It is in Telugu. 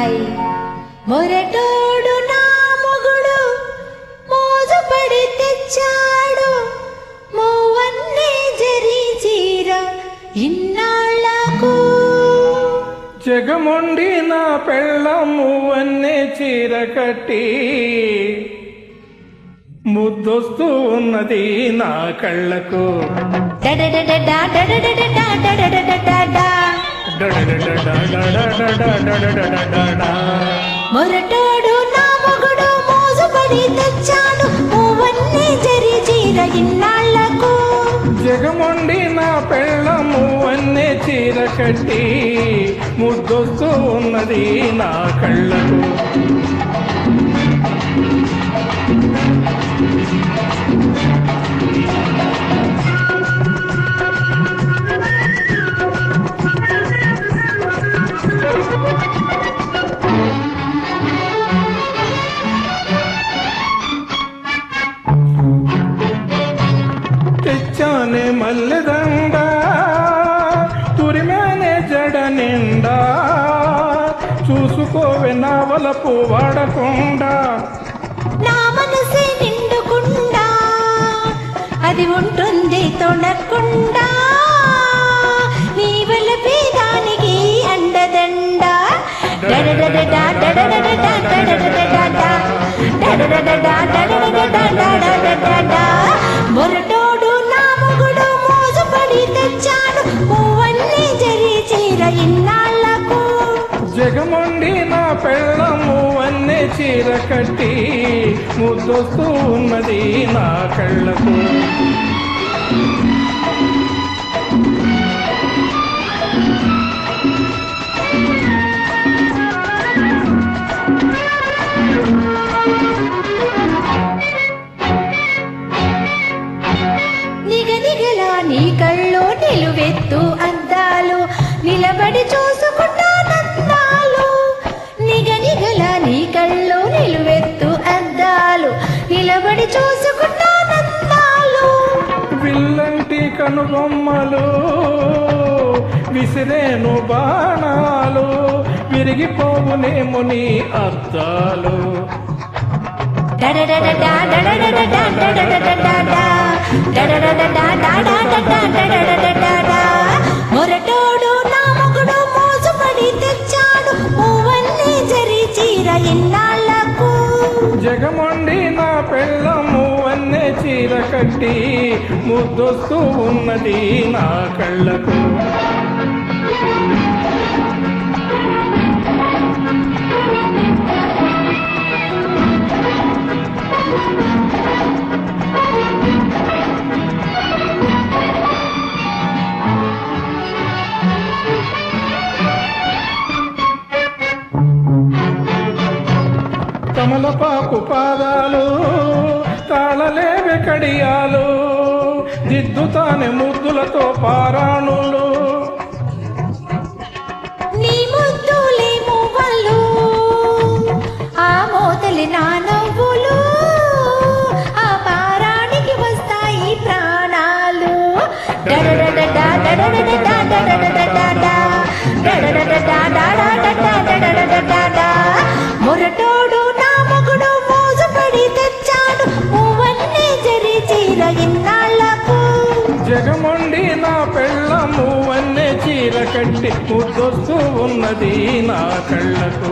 ఐ మొరటోడు నా మొగుడు మోజు పడి తెచ్చాడు మోవన్నే జరి చీర ఇన్నాళ్ళకు జగమొండి నా పెళ్ళమువన్నే చీర కట్టి ముద్దొస్తూ ఉన్నది నా కళ్ళకు డడడడడా డడడడడా డడడడడా మొరటాడు నా మొగుడు మోజుపడి తెచ్చాడు ఓవన్నీ జరి చీర ఇన్నాళ్ళకు. జగముండి నా పెళ్ళము అన్నీ చీర కట్టి ముద్దొస్తూ ఉన్నది నా కళ్ళకు. చూసుకోవే నా వలపు వాడకుండా నా మనసే నిండుకుండా అది ఉంటుంది తొడకుండా నీ వలపే దానికి అండదండ డడడడడా, మొరటోడు నా మొగుడు మోజుపడి తెచ్చాడు పువ్వన్నీ జరి చీర ఇన్నాడు జగమండి నా పెళ్ళము అన్నే చీర కట్టి ముద్దొస్తూ ఉన్నది నా కళ్ళకు. నిగనిగలా నీ కళ్ళు నిలువెత్తు అద్దాలు నిలబడి చూ చూసుకుంటానందాలు విల్లంటి కనుబొమ్మలు విసిరేను బాణాలు విరిగిపోవునేమో నీ అద్దాలు డడడడడా, డడడడడా, డడడడడా, డడడడడా, డడడడడా, డడడడడా. మొరటోడు నా మొగుడు మోసపడి తెచ్చాడు పువ్వన్నీ జరి చీర ఇన్నాళ్ళకు జగమొండి నా అన్నే చీర కట్టి ముద్దొస్తూ ఉన్నది నా కళ్ళకు. కమలపాకు పాదాలు తాళలేవి కడియాలు దిద్దుతానే ముద్దులతో పారాణులు నీ ముద్దులే మువ్వలు ఆ మోతలి నా నవ్వులు ఆ పారానికి వస్తాయి ప్రాణాలు డడడడడా, జగమొండి నా పెళ్ళము అన్నే చీర కట్టి ముద్దొస్తూ ఉన్నది నా కళ్ళకు